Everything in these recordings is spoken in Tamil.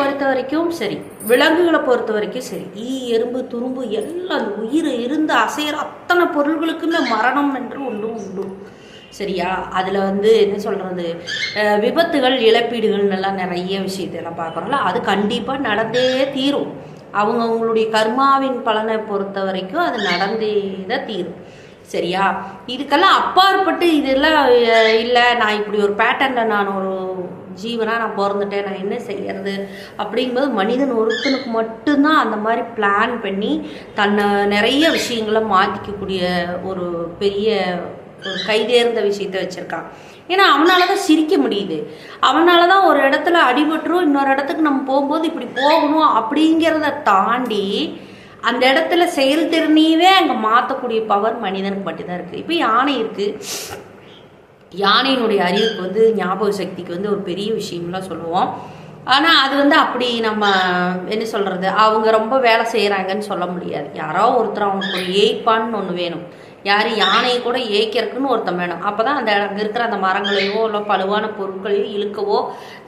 பொறுத்த வரைக்கும் சரி. விலங்குகளை பொறுத்த வரைக்கும் சரி. ஈ எறும்பு துரும்பு எல்லாம் உயிர் இருந்து அசையிற அத்தனை பொருள்களுக்குமே மரணம் என்று ஒன்றும் உண்டு. சரியா? அதில் வந்து என்ன சொல்கிறது விபத்துகள் இழப்பீடுகள் எல்லாம் நிறைய விஷயத்தெல்லாம் பார்க்குறோம்ல. அது கண்டிப்பாக நடந்தே தீரும். அவங்க அவங்களுடைய கர்மாவின் பலனை பொறுத்த வரைக்கும் அது நடந்தே தான் தீரும். சரியா? இதுக்கெல்லாம் அப்பாற்பட்டு இதெல்லாம் இல்லை நான் இப்படி ஒரு பேட்டர்னில் நான் ஒரு ஜீவனாக நான் பிறந்துட்டேன் நான் என்ன செய்யறது? அப்படிங்கும்போது மனிதன் ஒருத்தனுக்கு மட்டும்தான் அந்த மாதிரி பிளான் பண்ணி தன்னை நிறைய விஷயங்களை மாற்றிக்கக்கூடிய ஒரு பெரிய ஒரு கைதேர்ந்த விஷயத்த வச்சுருக்கான். ஏன்னா அவனால தான் சிரிக்க முடியுது. அவனால தான் ஒரு இடத்துல அடிபட்டுரும் இன்னொரு இடத்துக்கு நம்ம போகும்போது இப்படி போகணும் அப்படிங்கிறத தாண்டி அந்த இடத்துல செயல்திறனையவே அங்கே மாற்றக்கூடிய பவர் மனிதனுக்கு மட்டும்தான் இருக்குது இப்போ யானை இருக்குது யானையினுடைய அறிவுக்கு வந்து ஞாபக சக்திக்கு வந்து ஒரு பெரிய விஷயம்லாம் சொல்லுவோம். ஆனால் அது வந்து அப்படி நம்ம என்ன சொல்கிறது அவங்க ரொம்ப வேலை செய்கிறாங்கன்னு சொல்ல முடியாது. யாரோ ஒருத்தர் அவங்களுக்கு ஒரு ஏய்ப்பான்னு ஒன்று வேணும். யார் யானையை கூட ஏய்க்கிறதுக்குன்னு ஒருத்தன் வேணும். அப்போ தான் அந்த அங்கே இருக்கிற அந்த மரங்களையோ இல்லை பழுவான பொருட்களையோ இழுக்கவோ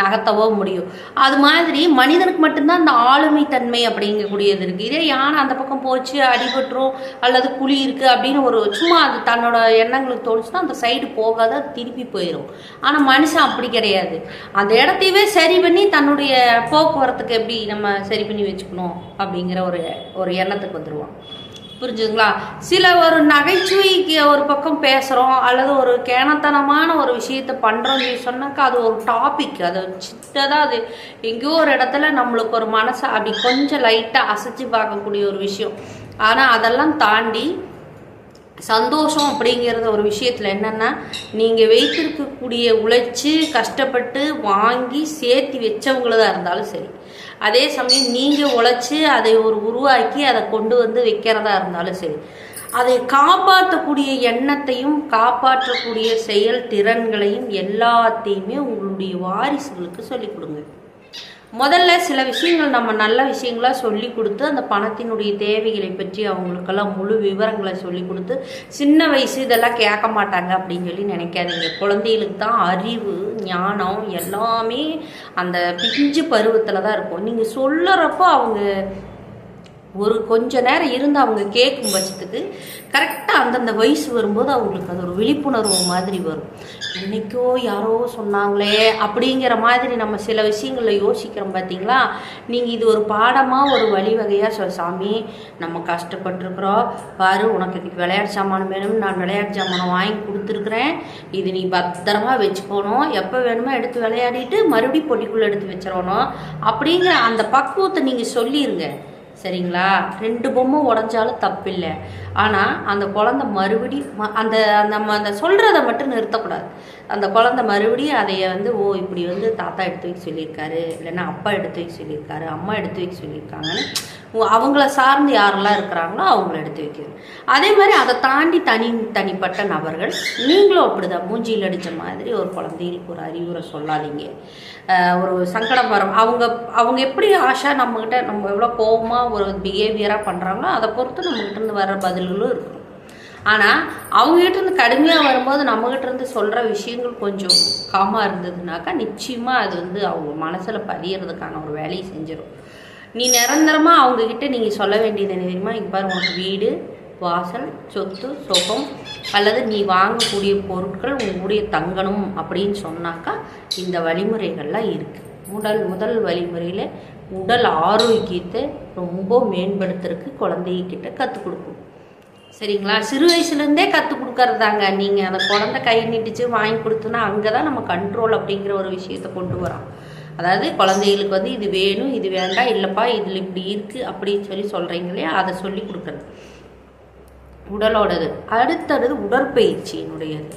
நகர்த்தவோ முடியும். அது மாதிரி மனிதனுக்கு மட்டும்தான் அந்த ஆளுமை தன்மை அப்படிங்கக்கூடியது இருக்குது இதே யானை அந்த பக்கம் போச்சு அடிபட்டுரும் அல்லது குழி இருக்குது அப்படின்னு ஒரு சும்மா அது தன்னோட எண்ணங்களுக்கு தோணுச்சுன்னா அந்த சைடு போகாத அது திருப்பி போயிடும் ஆனால் மனுஷன் அப்படி கிடையாது. அந்த இடத்தையவே சரி பண்ணி தன்னுடைய போக்குவரத்துக்கு எப்படி நம்ம சரி பண்ணி வச்சுக்கணும் அப்படிங்கிற ஒரு ஒரு எண்ணத்துக்கு வந்துடுவான் புரிஞ்சுங்களா சில ஒரு நகைச்சுவைக்கு ஒரு பக்கம் பேசுகிறோம் அல்லது ஒரு கேனத்தனமான ஒரு விஷயத்த பண்ணுறோம் சொன்னாக்கா அது ஒரு டாபிக் அது சின்னதாக அது எங்கேயோ ஒரு இடத்துல நம்மளுக்கு ஒரு மனசை அப்படி கொஞ்சம் லைட்டாக அசைச்சு பார்க்கக்கூடிய ஒரு விஷயம். ஆனால் அதெல்லாம் தாண்டி சந்தோஷம் அப்படிங்கிறத ஒரு விஷயத்தில் என்னென்னா நீங்கள் வைத்திருக்கக்கூடிய உழைச்சி கஷ்டப்பட்டு வாங்கி சேர்த்து வச்சவங்களதா இருந்தாலும் சரி. அதே சமயம் நீங்கள் உழைச்சி அதை ஒரு உருவாக்கி அதை கொண்டு வந்து வைக்கிறதா இருந்தாலும் சரி. அதை காப்பாற்றக்கூடிய எண்ணத்தையும் காப்பாற்றக்கூடிய செயல் திறன்களையும் எல்லாத்தையுமே உங்களுடைய வாரிசுகளுக்கு சொல்லிக் கொடுங்க. முதல்ல சில விஷயங்கள் நம்ம நல்ல விஷயங்களாக சொல்லி கொடுத்து அந்த பணத்தினுடைய தேவைகளை பற்றி அவங்களுக்கெல்லாம் முழு விவரங்களை சொல்லி கொடுத்து சின்ன வயசு இதெல்லாம் கேட்க மாட்டாங்க அப்படின்னு சொல்லி நினைக்காதீங்க. குழந்தைகளுக்கு தான் அறிவு ஞானம் எல்லாமே அந்த பிஞ்சு பருவத்தில் தான் இருக்கும். நீங்கள் சொல்லுறப்போ அவங்க ஒரு கொஞ்ச நேரம் இருந்து அவங்க கேட்கும் பட்சத்துக்கு கரெக்டாக அந்தந்த வயசு வரும்போது அவங்களுக்கு அது ஒரு விழிப்புணர்வு மாதிரி வரும். இன்றைக்கோ யாரோ சொன்னாங்களே அப்படிங்கிற மாதிரி நம்ம சில விஷயங்களில் யோசிக்கிறோம் பார்த்தீங்களா நீங்கள் இது ஒரு பாடமாக ஒரு வழிவகையாக சொல் சாமி நம்ம கஷ்டப்பட்டுருக்குறோம். பாரு உனக்கு விளையாட்டு சாமான் வேணும் நான் விளையாட்டு சாமானை வாங்கி கொடுத்துருக்குறேன். இது நீ பத்திரமா வச்சுக்கணும். எப்போ வேணுமோ எடுத்து விளையாடிட்டு மறுபடியும் பொட்டிக்குள்ளே எடுத்து வச்சிடணும். அப்படிங்கிற அந்த பக்குவத்தை நீங்கள் சொல்லிடுங்க சரிங்களா? ரெண்டு பொம்மை உடஞ்சாலும் தப்பில்லை. ஆனால் அந்த குழந்தை மறுபடி ம- அந்த நம்ம அந்த சொல்கிறத மட்டும் நிறுத்தக்கூடாது. அந்த குழந்தை மறுபடியும் அதைய வந்து ஓ இப்படி வந்து தாத்தா எடுத்து வைக்க சொல்லியிருக்காரு. இல்லைன்னா அப்பா எடுத்து வைக்க சொல்லியிருக்காரு. அம்மா எடுத்து வைக்க சொல்லியிருக்காங்கன்னு அவங்கள சார்ந்து யாரெல்லாம் இருக்கிறாங்களோ அவங்கள எடுத்து வைக்கிறது. அதே மாதிரி அதை தாண்டி தனி தனிப்பட்ட நபர்கள் நீங்களும் அப்படிதான் மூஞ்சியில் அடித்த மாதிரி ஒரு குழந்தைகளுக்கு ஒரு அறிவுரை சொல்லாதீங்க. ஒரு சங்கடம் வரும். அவங்க அவங்க எப்படி ஆஷா நம்மக்கிட்ட நம்ம எவ்வளோ கோபமாக ஒரு பிஹேவியராக பண்ணுறாங்களோ அதை பொறுத்து நம்மகிட்டேருந்து வர்ற பதில்களும் இருக்கும். ஆனால் அவங்ககிட்ட இருந்து கடுமையாக வரும்போது நம்மகிட்ட இருந்து சொல்கிற விஷயங்கள் கொஞ்சம் காமாக இருந்ததுனாக்கா நிச்சயமாக அது வந்து அவங்க மனசில் பதியறதுக்கான ஒரு வேலையை செஞ்சிடும் நீ நிரந்தரமாக அவங்கக்கிட்ட நீங்கள் சொல்ல வேண்டியது என்ன தெரியுமா? இங்கே பாரு உனக்கு வீடு வாசல் சொத்து சுகம் அல்லது நீ வாங்கக்கூடிய பொருட்கள் உங்களுடைய தங்கணும் அப்படின்னு சொன்னாக்கா இந்த வழிமுறைகள்லாம் இருக்குது உடல் முதல் வழிமுறையில் உடல் ஆரோக்கியத்தை ரொம்ப மேம்படுத்துறதுக்கு குழந்தைகிட்ட கற்றுக் கொடுக்கும். சரிங்களா? சிறு வயசுலேருந்தே கற்றுக் கொடுக்கறதாங்க நீங்கள் அந்த குழந்தை கை நீட்டிச்சு வாங்கி கொடுத்தோன்னா அங்கே தான் நம்ம கண்ட்ரோல் அப்படிங்கிற ஒரு விஷயத்தை கொண்டு வரோம் அதாவது குழந்தைகளுக்கு வந்து இது வேணும் இது வேண்டாம் இல்லைப்பா இதில் இப்படி இருக்குது அப்படின்னு சொல்லி சொல்கிறீங்க இல்லையா? அதை சொல்லி கொடுக்குறது. உடலோடது. அடுத்தது உடற்பயிற்சியினுடையது.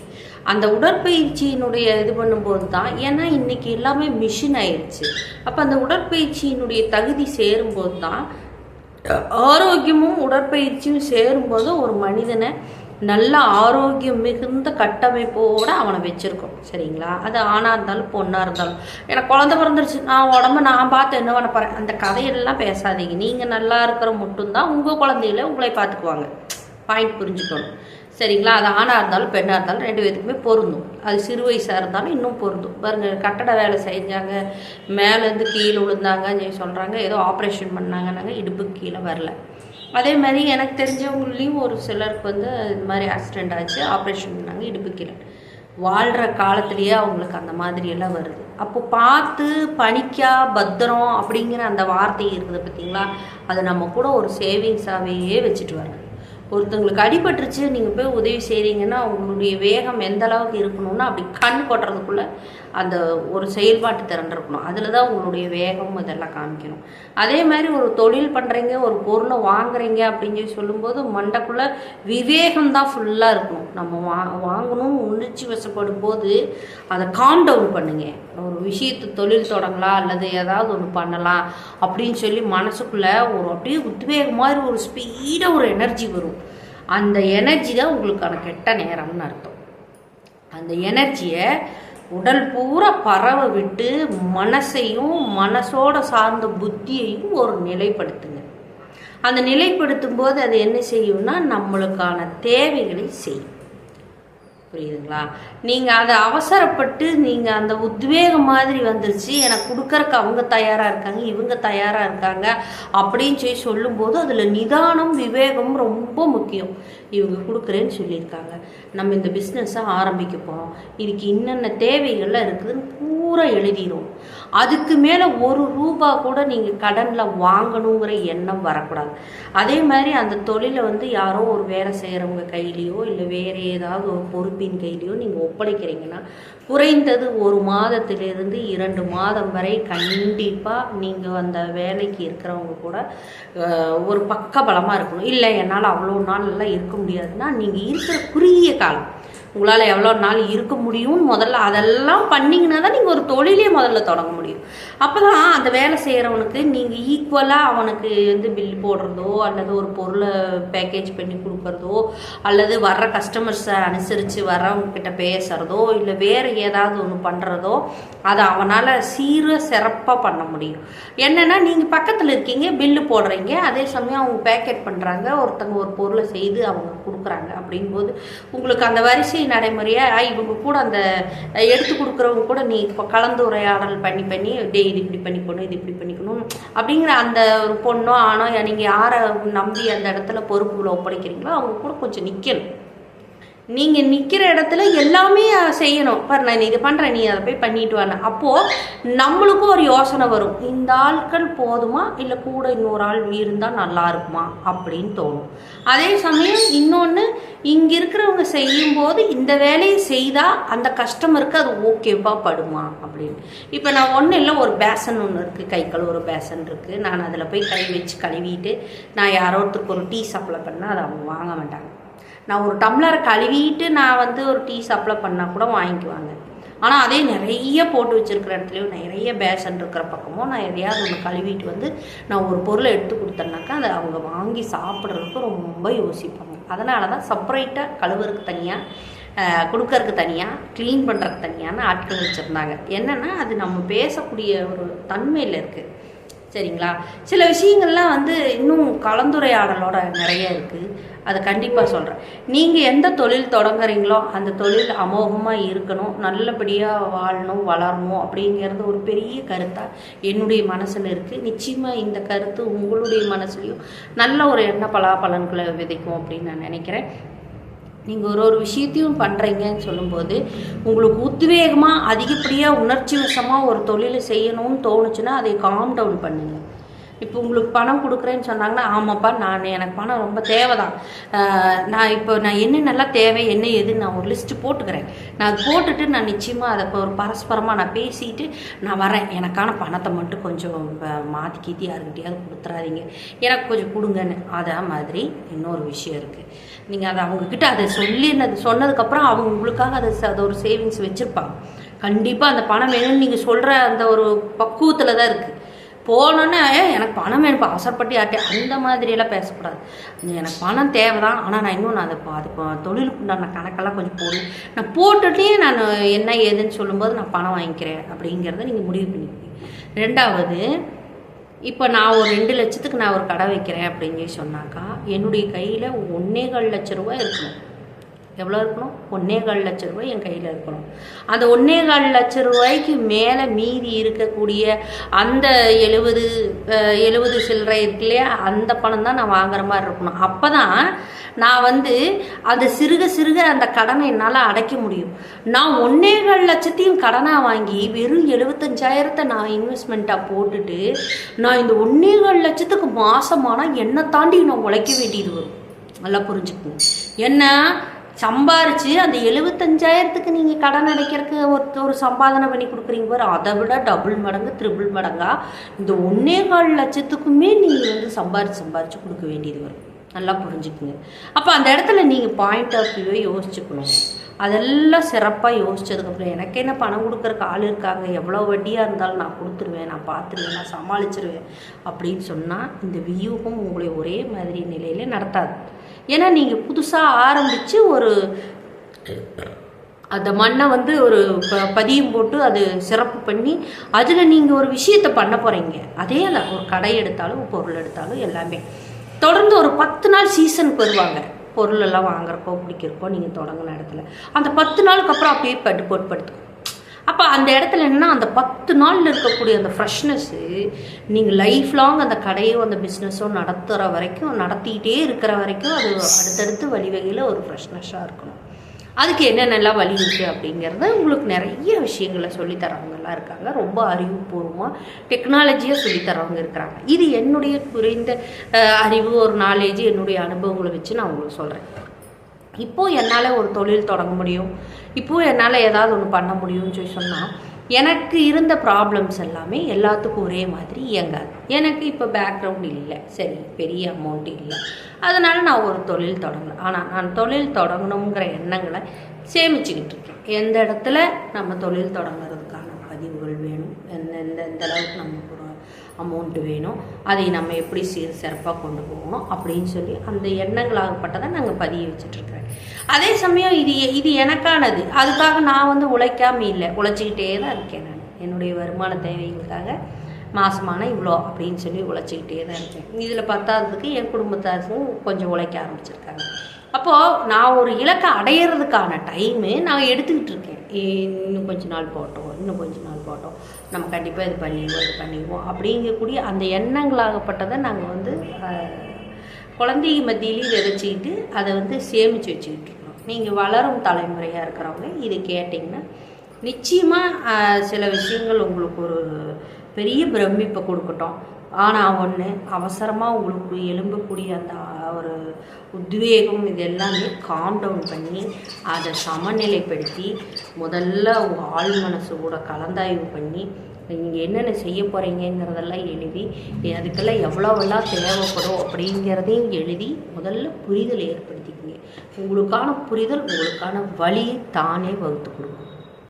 அந்த உடற்பயிற்சியினுடைய இது பண்ணும்போது தான் ஏன்னா இன்னைக்கு எல்லாமே மிஷின் ஆயிடுச்சு. அப்போ அந்த உடற்பயிற்சியினுடைய தகுதி சேரும்போது தான் ஆரோக்கியமும் உடற்பயிற்சியும் சேரும்போது ஒரு மனிதனை நல்ல ஆரோக்கியம் மிகுந்த கட்டமைப்போடு அவனை வச்சுருக்கோம். சரிங்களா? அது ஆணாக இருந்தாலும் பொண்ணாக இருந்தாலும். எனக்கு குழந்தை பிறந்துருச்சு. நான் உடம்ப நான் பார்த்து என்ன பண்ண போகிறேன் அந்த கதையெல்லாம் பேசாதீங்க. நீங்கள் நல்லா இருக்கிற மட்டும்தான் உங்கள் குழந்தைகள உங்களை பார்த்துக்குவாங்க. பாயிண்ட் புரிஞ்சுக்கணும். சரிங்களா? அது ஆணாக இருந்தாலும் பெண்ணாக இருந்தாலும் ரெண்டு பேத்துக்குமே பொருந்தும். அது சிறு வயசாக இருந்தாலும் இன்னும் பொருந்தும். பாருங்க கட்டட வேலை செஞ்சாங்க. மேலேருந்து கீழே விழுந்தாங்கன்னு சொல்லி சொல்கிறாங்க ஏதோ ஆப்ரேஷன் பண்ணாங்கன்னாங்க. இடுப்புக்கு கீழே வரல. அதே மாதிரி எனக்கு தெரிஞ்சவங்களையும் ஒரு சிலருக்கு வந்து இது மாதிரி ஆக்சிடெண்ட் ஆச்சு ஆப்ரேஷன் பண்ணாங்க இடுப்பு வாழ்கிற காலத்திலேயே அவங்களுக்கு அந்த மாதிரி எல்லாம் வருது. அப்போ பார்த்து பணிக்கா பத்திரம் அப்படிங்கிற அந்த வார்த்தை இருக்குது பார்த்தீங்களா அது நம்ம கூட ஒரு சேவிங்ஸாகவே வச்சுட்டு வரணும். ஒருத்தங்களுக்கு அடிபட்டுருச்சு நீங்கள் போய் உதவி செய்கிறீங்கன்னா உங்களுடைய வேகம் எந்த அளவுக்கு இருக்கணும்னா அப்படி கண் கொட்டுறதுக்குள்ள அந்த ஒரு செயல்பாட்டு திறன் இருக்கணும். அதில் தான் உங்களுடைய வேகம் இதெல்லாம் காமிக்கணும். அதே மாதிரி ஒரு தொழில் பண்ணுறீங்க ஒரு பொருளை வாங்குறீங்க அப்படின்னு சொல்லி சொல்லும்போது மண்டைக்குள்ளே விவேகம் தான் ஃபுல்லாக இருக்கணும். நம்ம வா வாங்கணும்னு உணர்ச்சி வசப்படும் போது அதை காம் டவுன் பண்ணுங்க. ஒரு விஷயத்தை தொழில் தொடங்கலாம் அல்லது ஏதாவது ஒன்று பண்ணலாம் அப்படின்னு சொல்லி மனசுக்குள்ளே ஒரு அப்படியே உத்வேகம் மாதிரி ஒரு ஸ்பீடாக ஒரு எனர்ஜி வரும். அந்த எனர்ஜி தான் உங்களுக்கான கெட்ட நேரம்னு அர்த்தம். அந்த எனர்ஜியை உடல் பூரா பரவ விட்டு மனசையும் மனசோட சார்ந்த புத்தியையும் ஒரு நிலைப்படுத்துங்க. அந்த நிலைப்படுத்தும் போது அது என்ன செய்யும்னா நம்மளுக்கான தேவைகளை செய்யும். புரியுதுங்களா? நீங்கள் அதை அவசரப்பட்டு நீங்கள் அந்த உத்வேகம் மாதிரி வந்துருச்சு எனக்கு கொடுக்கறக்கு அவங்க தயாராக இருக்காங்க இவங்க தயாராக இருக்காங்க அப்படின்னு சொல்லி சொல்லும்போது அதில் நிதானம் விவேகம் ரொம்ப முக்கியம். இவங்க கொடுக்குறேன்னு சொல்லியிருக்காங்க. நம்ம இந்த பிஸ்னஸை ஆரம்பிக்க போகிறோம் இதுக்கு என்னென்ன தேவைகள்லாம் இருக்குதுன்னு பூரா எழுதிடும் அதுக்கு மேலே ஒரு ரூபா கூட நீங்கள் கடனில் வாங்கணுங்கிற எண்ணம் வரக்கூடாது. அதே மாதிரி அந்த தொழிலை வந்து யாரோ ஒரு வேலை செய்கிறவங்க கையிலையோ இல்லை வேறு ஏதாவது ஒரு பொறுப்பின் கையிலையோ நீங்கள் ஒப்படைக்கிறீங்கன்னா குறைந்தது ஒரு மாதத்திலிருந்து இரண்டு மாதம் வரை கண்டிப்பாக நீங்கள் அந்த வேலைக்கு இருக்கிறவங்க கூட ஒரு பக்க பலமாக இருக்கணும். இல்லை என்னால் அவ்வளோ நாள் எல்லாம் இருக்க முடியாதுன்னா நீங்கள் இருக்கிற குறுகிய காலம் உங்களால் எவ்வளோ நாள் இருக்க முடியும்னு முதல்ல அதெல்லாம் பண்ணிங்கன்னா தான் நீங்கள் ஒரு தொழிலே முதல்ல தொடங்க முடியும். அப்போ தான் அந்த வேலை செய்கிறவனுக்கு நீங்கள் ஈக்குவலாக அவனுக்கு வந்து பில் போடுறதோ அல்லது ஒரு பொருளை பேக்கேஜ் பண்ணி கொடுக்குறதோ அல்லது வர்ற கஸ்டமர்ஸை அனுசரித்து வரவங்கக்கிட்ட பேசுகிறதோ இல்லை வேறு ஏதாவது ஒன்று பண்ணுறதோ அதை அவனால் சீர சிறப்பாக பண்ண முடியும். என்னென்னா நீங்கள் பக்கத்தில் இருக்கீங்க பில்லு போடுறீங்க அதே சமயம் அவங்க பேக்கெட் பண்ணுறாங்க ஒருத்தங்க ஒரு பொருளை செய்து அவங்க கொடுக்குறாங்க அப்படிங்கும்போது உங்களுக்கு அந்த வரிசை நடைமுறையாக இவங்க கூட அந்த எடுத்து கொடுக்குறவங்க கூட நீ இப்போ கலந்துரையாடல் பண்ணி பண்ணி டே இது இப்படி பண்ணிக்கணும் இது இப்படி பண்ணிக்கணும் அப்படிங்கிற அந்த ஒரு பொண்ணோ ஆணோ நீங்கள் யாரை நம்பி அந்த இடத்துல பொறுப்புகளை ஒப்படைக்கிறீங்களோ அவங்க கூட கொஞ்சம் நிற்கணும் நீங்கள் நிற்கிற இடத்துல எல்லாமே செய்யணும். பாரு நான் இது பண்ணுறேன் நீ அதை போய் பண்ணிட்டு வரேன் அப்போது நம்மளுக்கும் ஒரு யோசனை வரும். இந்த ஆட்கள் போதுமா? இல்லை கூட இன்னொரு ஆள் இருந்தால் நல்லா இருக்குமா? அப்படின்னு தோணும். அதே சமயம் இன்னொன்று இங்கே இருக்கிறவங்க செய்யும்போது இந்த வேலையை செய்தால் அந்த கஸ்டமருக்கு அது ஓகேவா படுமா? அப்படின்னு. இப்போ நான் ஒன்றும் இல்லை ஒரு பேசன் ஒன்று இருக்குது கை கழுவுற பேசன் இருக்குது நான் அதில் போய் கை வச்சு கழுவிட்டு நான் யாரோ ஒருத்தருக்கு ஒரு டீ சப்ளை பண்ணால் அதை அவங்க வாங்க மாட்டாங்க. நான் ஒரு டம்ளரை கழுவிட்டு நான் வந்து ஒரு டீ சப்ளை பண்ணால் கூட வாங்கிக்குவாங்க. ஆனால் அதே நிறைய போட்டு வச்சுருக்கிற இடத்துலையும் நிறைய பேஷன் இருக்கிற பக்கமும் நான் எதையாவது ஒன்று கழுவிட்டு வந்து நான் ஒரு பொருளை எடுத்து கொடுத்தேன்னாக்கா அதை அவங்க வாங்கி சாப்பிட்றதுக்கு ரொம்ப யோசிப்பாங்க. அதனால தான் செப்பரேட்டாக கழுவுறதுக்கு தனியாக கொடுக்கறதுக்கு தனியாக க்ளீன் பண்ணுறதுக்கு தனியான ஆட்கள் வச்சுருந்தாங்க. என்னென்னா அது நம்ம பேசக்கூடிய ஒரு தன்மையில் இருக்குது சரிங்களா? சில விஷயங்கள்லாம் வந்து இன்னும் கலந்துரையாடலோட நிறைய இருக்குது அதை கண்டிப்பாக சொல்கிறேன் நீங்கள் எந்த தொழில் தொடங்குறீங்களோ அந்த தொழில் அமோகமாக இருக்கணும் நல்லபடியாக வாழணும் வளரணும் அப்படிங்கிறது ஒரு பெரிய கருத்தாக என்னுடைய மனசில் இருக்குது நிச்சயமாக இந்த கருத்து உங்களுடைய மனசுலையும் நல்ல ஒரு எண்ண பலாபலன்களை விதைக்கும் அப்படின்னு நான் நினைக்கிறேன். நீங்கள் ஒரு ஒரு விஷயத்தையும் பண்ணுறீங்கன்னு சொல்லும்போது உங்களுக்கு உத்வேகமாக அதிகப்படியாக உணர்ச்சி வசமாக ஒரு தொழிலை செய்யணும்னு தோணுச்சுன்னா அதை காம் டவுன் பண்ணுங்கள் இப்போ உங்களுக்கு பணம் கொடுக்குறேன்னு சொன்னாங்கன்னா ஆமாப்பா நான் எனக்கு பணம் ரொம்ப தேவை தான் நான் இப்போ நான் என்னென்னலாம் தேவை என்ன எதுன்னு நான் ஒரு லிஸ்ட்டு போட்டுக்கிறேன். நான் அது போட்டுட்டு நான் நிச்சயமாக அதை இப்போ ஒரு பரஸ்பரமாக நான் பேசிட்டு நான் வரேன். எனக்கான பணத்தை மட்டும் கொஞ்சம் மாற்றி கீத்தி யாருக்கிட்டையாவது கொடுத்துறாதீங்க. எனக்கு கொஞ்சம் கொடுங்கன்னு. அதே மாதிரி இன்னொரு விஷயம் இருக்குது நீங்கள் அதை அவங்கக்கிட்ட அதை சொல்லினது சொன்னதுக்கப்புறம் அவங்க உங்களுக்காக அதை ச- அதை ஒரு சேவிங்ஸ் வச்சுருப்பாங்க. கண்டிப்பாக அந்த பணம் வேணும்னு நீங்கள் சொல்கிற அந்த ஒரு பக்குவத்தில் தான் இருக்குது போனோன்னே எனக்கு பணம் எனக்கு அவசரப்பட்டு யார்கிட்டயும் அந்த மாதிரியெல்லாம் பேசக்கூடாது. எனக்கு பணம் தேவை தான் ஆனால் நான் இன்னும் நான் அதை பா- அது தொழிலுக்கு உண்டான கணக்கெல்லாம் கொஞ்சம் போடு. நான் போட்டுட்டே நான் என்ன ஏதுன்னு சொல்லும்போது நான் பணம் வாங்கிக்கிறேன் அப்படிங்கிறத நீங்கள் முடிவு பண்ணிக்கிறீங்க ரெண்டாவது இப்போ நான் ஒரு ரெண்டு லட்சத்துக்கு நான் ஒரு கடை வைக்கிறேன் அப்படின்னு சொல்லி சொன்னாக்கா என்னுடைய கையில் ஒன்றேகால் லட்ச ரூபாய் இருக்கணும். எவ்வளோ இருக்கணும்? ஒன்னே கால் லட்ச ரூபாய் என் கையில் இருக்கணும். அந்த ஒன்றே கால் லட்ச ரூபாய்க்கு மேலே மீதி இருக்கக்கூடிய அந்த எழுபது எழுபது சில்லறை இருக்கு இல்லையா? அந்த பணம் தான் நான் வாங்குற மாதிரி இருக்கணும். அப்போ தான் நான் வந்து அந்த சிறுக சிறுக அந்த கடனை என்னால் அடைக்க முடியும். நான் ஒன்றே கால் லட்சத்தையும் கடனாக வாங்கி வெறும் எழுபத்தஞ்சாயிரத்தை நான் இன்வெஸ்ட்மெண்ட்டாக போட்டுட்டு நான் இந்த ஒன்றே கால் லட்சத்துக்கு மாதமானால் என்னை தாண்டி நான் உழைக்க வேண்டியது வரும். நல்லா புரிஞ்சுக்கணும் என்ன? சம்பாரிச்சு அந்த எழுபத்தஞ்சாயிரத்துக்கு நீங்கள் கடன் அடைக்கிறதுக்கு ஒரு ஒரு சம்பாதனை பண்ணி கொடுக்குறீங்க பாரு. அதை விட டபுள் மடங்கு த்ரிபிள் மடங்கா இந்த ஒன்றே கால் லட்சத்துக்குமே நீங்கள் வந்து சம்பாரிச்சு சம்பாரித்து கொடுக்க வேண்டியது வரும். நல்லா புரிஞ்சுக்குங்க. அப்போ அந்த இடத்துல நீங்கள் பாயிண்ட் ஆஃப் வியூவை யோசிச்சுக்கணும். அதெல்லாம் சிறப்பாக யோசிச்சதுக்கப்புறம் எனக்கு என்ன பணம் கொடுக்குறக்கு ஆள் இருக்காங்க? எவ்வளோ வட்டியாக இருந்தாலும் நான் கொடுத்துருவேன் நான் பார்த்துருவேன் நான் சமாளிச்சிருவேன் அப்படின்னு சொன்னால் இந்த வியூகம் உங்களை ஒரே மாதிரி நிலையில் நடத்தாது. ஏன்னா நீங்கள் புதுசாக ஆரம்பித்து ஒரு அந்த மண்ணை வந்து ஒரு ப பதியம் போட்டு அது சிறப்பு பண்ணி அதில் நீங்கள் ஒரு விஷயத்தை பண்ண போகிறீங்க அதே இல்லை ஒரு கடை எடுத்தாலும் பொருள் எடுத்தாலும் எல்லாமே. தொடர்ந்து ஒரு பத்து நாள் சீசனுக்கு வருவாங்க. பொருளெல்லாம் வாங்குறப்போ பிடிக்கிறப்போ நீங்கள் தொடங்கின இடத்துல. அந்த பத்து நாளுக்கு அப்புறம் அப்படியே பட்டு போட்டு படுத்துக்கும் அப்போ அந்த இடத்துல என்னன்னா அந்த பத்து நாளில் இருக்கக்கூடிய அந்த ஃப்ரெஷ்னஸ்ஸு நீங்கள் லைஃப் லாங் அந்த கடையோ அந்த பிஸ்னஸோ நடத்துகிற வரைக்கும் நடத்திக்கிட்டே இருக்கிற வரைக்கும் அது அடுத்தடுத்து வழிவகையில் ஒரு ஃப்ரெஷ்னஸ்ஸாக இருக்கணும். அதுக்கு என்னென்னலாம் வழி இருக்குது அப்படிங்கிறத உங்களுக்கு நிறைய விஷயங்களை சொல்லித்தரவங்கலாம் இருக்காங்க. ரொம்ப அறிவுபூர்வமாக டெக்னாலஜியாக சொல்லித்தரவங்க இருக்கிறாங்க. இது என்னுடைய குறைந்த அறிவு ஒரு நாலேஜ் என்னுடைய அனுபவங்களை வச்சு நான் உங்களுக்கு சொல்கிறேன் இப்போது என்னால் ஒரு தொழில் தொடங்க முடியும்? இப்போது என்னால் ஏதாவது ஒன்று பண்ண முடியும்னு சொல்லி சொன்னால் எனக்கு இருந்த ப்ராப்ளம்ஸ் எல்லாமே எல்லாத்துக்கும் ஒரே மாதிரி இயங்காது. எனக்கு இப்போ பேக்ரவுண்ட் இல்லை. சரி பெரிய அமௌண்ட் இல்லை. அதனால் நான் ஒரு தொழில் தொடங்கினேன் ஆனால் நான் தொழில் தொடங்கணுங்கிற எண்ணங்களை சேமிச்சுக்கிட்டு இருக்கேன். எந்த இடத்துல நம்ம தொழில் தொடங்குறதுக்காக பதிவுகள் வேணும். எந்த எந்த எந்த அளவுக்கு நமக்கு ஒரு அமௌண்ட்டு வேணும் அதை நம்ம எப்படி சீர் சிறப்பாக கொண்டு போகணும் அப்படின்னு சொல்லி அந்த எண்ணங்களாகப்பட்டதை நாங்கள் பதிய வச்சுட்ருக்குறேன் அதே சமயம் இது இது எனக்கானது. அதுக்காக நான் வந்து உழைக்காம இல்லை. உழைச்சிக்கிட்டே தான் இருக்கேன் நான். என்னுடைய வருமான தேவைகளுக்காக மாதமான இவ்வளோ அப்படின்னு சொல்லி உழைச்சிக்கிட்டே தான் இருக்கேன். இதில் பத்தாததுக்கு என் குடும்பத்தாருக்கும் கொஞ்சம் உழைக்க ஆரம்பிச்சிருக்காங்க. அப்போது நான் ஒரு இலக்கை அடையிறதுக்கான டைமு நான் எடுத்துக்கிட்டு இருக்கேன் இன்னும் கொஞ்ச நாள் போட்டோம் இன்னும் கொஞ்ச நாள் போட்டோம். நம்ம கண்டிப்பாக இது பண்ணிடுவோம் இது பண்ணிடுவோம் அப்படிங்கக்கூடிய அந்த எண்ணங்களாகப்பட்டதை நாங்கள் வந்து குழந்தைய மத்தியிலையும் விதைச்சிக்கிட்டு அதை வந்து சேமித்து வச்சுக்கிட்டு இருக்கோம். நீங்கள் வளரும் தலைமுறையாக இருக்கிறவங்க இதை கேட்டிங்கன்னா நிச்சயமாக சில விஷயங்கள் உங்களுக்கு ஒரு பெரிய பிரமிப்பை கொடுக்கட்டும். ஆனால் ஒன்று அவசரமாக உங்களுக்கு எழும்பக்கூடிய அந்த ஒரு உத்வேகம் இது எல்லாமே காம் டவுன் பண்ணி அதை சமநிலைப்படுத்தி முதல்ல உங்கள் ஆள் மனசு கூட கலந்தாய்வு பண்ணி நீங்கள் என்னென்ன செய்ய போகிறீங்கிறதெல்லாம் எழுதி அதுக்கெல்லாம் எவ்வளோவெல்லாம் தேவைப்படும் அப்படிங்கிறதையும் எழுதி முதல்ல புரிதல் ஏற்படுத்திக்கிங்க. உங்களுக்கான புரிதல் உங்களுக்கான வழியை தானே வகுத்து கொடுக்கும்.